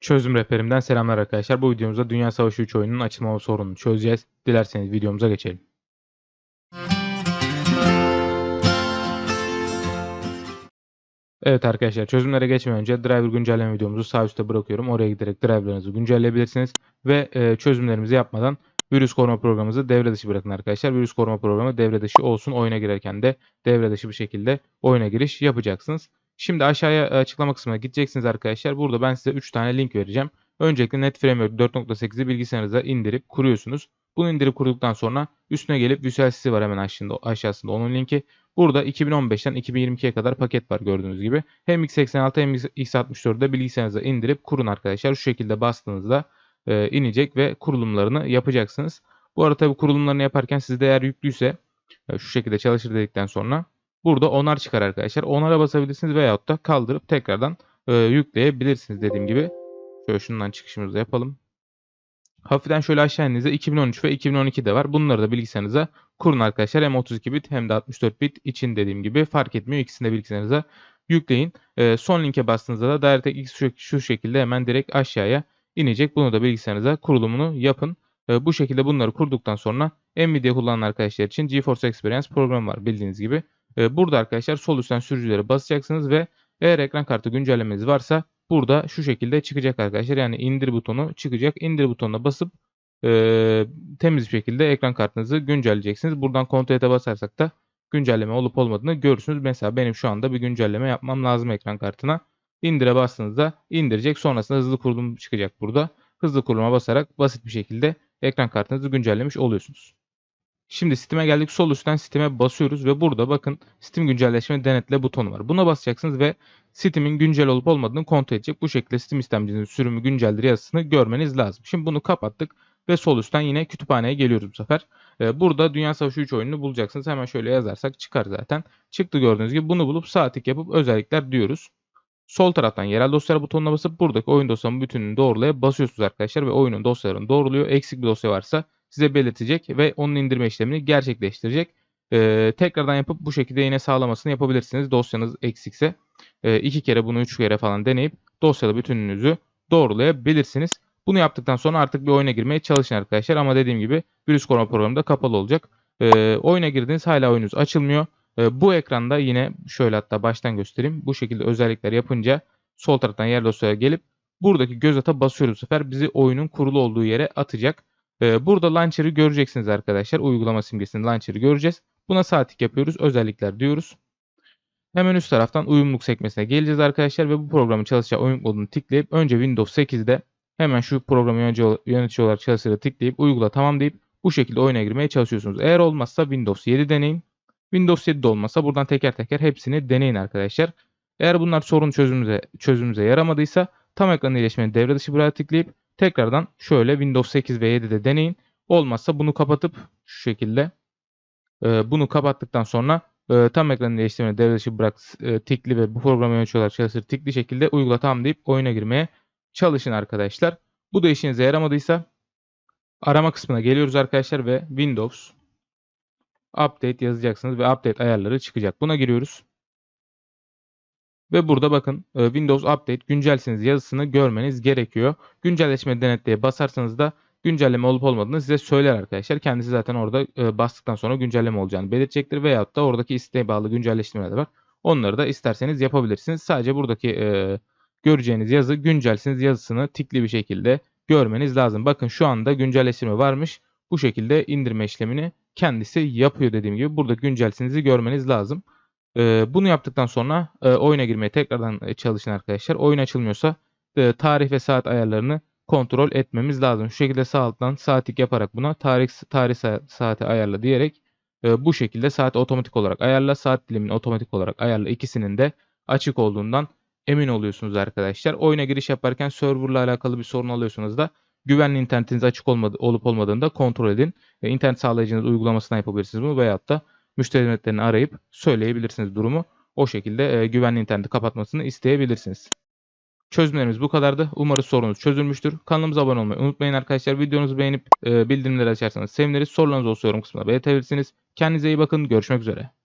Çözüm rehberimden selamlar arkadaşlar. Bu videomuzda Dünya Savaşı 3 oyununun açılma sorununu çözeceğiz. Dilerseniz videomuza geçelim. Evet arkadaşlar çözümlere geçmeden önce driver güncelleme videomuzu sağ üstte bırakıyorum. Oraya giderek driverlarınızı güncelleyebilirsiniz. Ve e, çözümlerimizi yapmadan virüs koruma programımızı devre dışı bırakın arkadaşlar. Virüs koruma programı devre dışı olsun. Oyuna girerken de devre dışı bir şekilde oyuna giriş yapacaksınız. Şimdi aşağıya e, açıklama kısmına gideceksiniz arkadaşlar. Burada ben size 3 tane link vereceğim. Öncelikle NetFramework 4.8'i bilgisayarınıza indirip kuruyorsunuz. Bunu indirip kurduktan sonra üstüne gelip Visual Studio var hemen aşağısında, aşağısında onun linki. Burada 2015'ten 2022'ye kadar paket var gördüğünüz gibi. Hem x86 hem x64'de bilgisayarınıza indirip kurun arkadaşlar. Şu şekilde bastığınızda e, inecek ve kurulumlarını yapacaksınız. Bu arada tabi kurulumlarını yaparken sizde eğer yüklüyse e, şu şekilde çalışır dedikten sonra burada onar çıkar arkadaşlar. Onara basabilirsiniz veyahut da kaldırıp tekrardan e, yükleyebilirsiniz dediğim gibi. Şöyle şundan çıkışımızı da yapalım. Hafiften şöyle aşağı indiğinizde 2013 ve 2012 de var. Bunları da bilgisayarınıza kurun arkadaşlar. Hem 32 bit hem de 64 bit için dediğim gibi fark etmiyor. İkisini de bilgisayarınıza yükleyin. E, son linke bastığınızda da DirectX şu, şekilde hemen direkt aşağıya inecek. Bunu da bilgisayarınıza kurulumunu yapın. E, bu şekilde bunları kurduktan sonra Nvidia kullanan arkadaşlar için GeForce Experience programı var bildiğiniz gibi. E, burada arkadaşlar sol üstten sürücülere basacaksınız ve eğer ekran kartı güncellemeniz varsa burada şu şekilde çıkacak arkadaşlar. Yani indir butonu çıkacak. İndir butonuna basıp e, temiz bir şekilde ekran kartınızı güncelleyeceksiniz. Buradan kontrol ete basarsak da güncelleme olup olmadığını görürsünüz. Mesela benim şu anda bir güncelleme yapmam lazım ekran kartına. İndire bastığınızda indirecek. Sonrasında hızlı kurulum çıkacak burada. Hızlı kuruluma basarak basit bir şekilde ekran kartınızı güncellemiş oluyorsunuz. Şimdi Steam'e geldik. Sol üstten Steam'e basıyoruz ve burada bakın Steam güncelleşme denetle butonu var. Buna basacaksınız ve Steam'in güncel olup olmadığını kontrol edecek. Bu şekilde Steam istemcinizin sürümü günceldir yazısını görmeniz lazım. Şimdi bunu kapattık ve sol üstten yine kütüphaneye geliyoruz bu sefer. Ee, burada Dünya Savaşı 3 oyununu bulacaksınız. Hemen şöyle yazarsak çıkar zaten. Çıktı gördüğünüz gibi bunu bulup sağ tık yapıp özellikler diyoruz. Sol taraftan yerel dosyalar butonuna basıp buradaki oyun dosyanın bütününü doğrulaya basıyorsunuz arkadaşlar ve oyunun dosyalarını doğruluyor. Eksik bir dosya varsa size belirtecek ve onun indirme işlemini gerçekleştirecek. Ee, tekrardan yapıp bu şekilde yine sağlamasını yapabilirsiniz dosyanız eksikse. Ee, iki kere bunu üç kere falan deneyip dosyada bütününüzü doğrulayabilirsiniz. Bunu yaptıktan sonra artık bir oyuna girmeye çalışın arkadaşlar ama dediğim gibi virüs koruma programı da kapalı olacak. Ee, oyuna girdiniz hala oyunuz açılmıyor. Ee, bu ekranda yine şöyle hatta baştan göstereyim. Bu şekilde özellikler yapınca sol taraftan yer dosyaya gelip buradaki göz ata basıyoruz bu sefer bizi oyunun kurulu olduğu yere atacak. Ee, burada launcher'ı göreceksiniz arkadaşlar. Uygulama simgesinin launcher'ı göreceğiz. Buna sağ tık yapıyoruz. Özellikler diyoruz. Hemen üst taraftan uyumluluk sekmesine geleceğiz arkadaşlar ve bu programın çalışacağı oyun modunu tıklayıp önce Windows 8'de hemen şu programı yönetici, olarak çalışırı tıklayıp uygula tamam deyip bu şekilde oyuna girmeye çalışıyorsunuz. Eğer olmazsa Windows 7 deneyin. Windows 7'de olmasa buradan teker teker hepsini deneyin arkadaşlar. Eğer bunlar sorun çözümümüze, çözümümüze yaramadıysa tam ekran iyileşmeni devre dışı buraya tıklayıp tekrardan şöyle Windows 8 ve 7'de deneyin. Olmazsa bunu kapatıp şu şekilde e, bunu kapattıktan sonra e, tam ekran iyileştirmeni devre bırak e, tikli ve bu programı yönetiyorlar çalışır tikli şekilde uygula tam deyip oyuna girmeye çalışın arkadaşlar. Bu da işinize yaramadıysa arama kısmına geliyoruz arkadaşlar ve Windows update yazacaksınız ve update ayarları çıkacak. Buna giriyoruz. Ve burada bakın e, Windows Update güncelsiniz yazısını görmeniz gerekiyor. Güncelleşme denetleye basarsanız da güncelleme olup olmadığını size söyler arkadaşlar. Kendisi zaten orada e, bastıktan sonra güncelleme olacağını belirtecektir. Veyahut da oradaki isteğe bağlı güncelleştirmeler var. Onları da isterseniz yapabilirsiniz. Sadece buradaki e, göreceğiniz yazı güncelsiniz yazısını tikli bir şekilde görmeniz lazım. Bakın şu anda güncelleştirme varmış. Bu şekilde indirme işlemini kendisi yapıyor dediğim gibi. Burada güncelsinizi görmeniz lazım. Ee, bunu yaptıktan sonra e, oyuna girmeye tekrardan e, çalışın arkadaşlar. Oyun açılmıyorsa e, tarih ve saat ayarlarını kontrol etmemiz lazım. Şu şekilde sağ alttan saatlik yaparak buna tarih tarih saati ayarla diyerek bu şekilde saat otomatik olarak ayarla, saat dilimini otomatik olarak ayarla. İkisinin de açık olduğundan emin oluyorsunuz arkadaşlar. Oyuna giriş yaparken serverla alakalı bir sorun alıyorsunuz da güvenli internetiniz açık olmadı, olup olmadığını da kontrol edin. E, internet sağlayıcınız uygulamasından yapabilirsiniz bunu veyahut da müşteri hizmetlerini arayıp söyleyebilirsiniz durumu. O şekilde e, güvenli interneti kapatmasını isteyebilirsiniz. Çözümlerimiz bu kadardı. Umarız sorunuz çözülmüştür. Kanalımıza abone olmayı unutmayın arkadaşlar. Videonuzu beğenip e, bildirimleri açarsanız seviniriz. Sorularınız olsa yorum kısmına belirtebilirsiniz. Kendinize iyi bakın. Görüşmek üzere.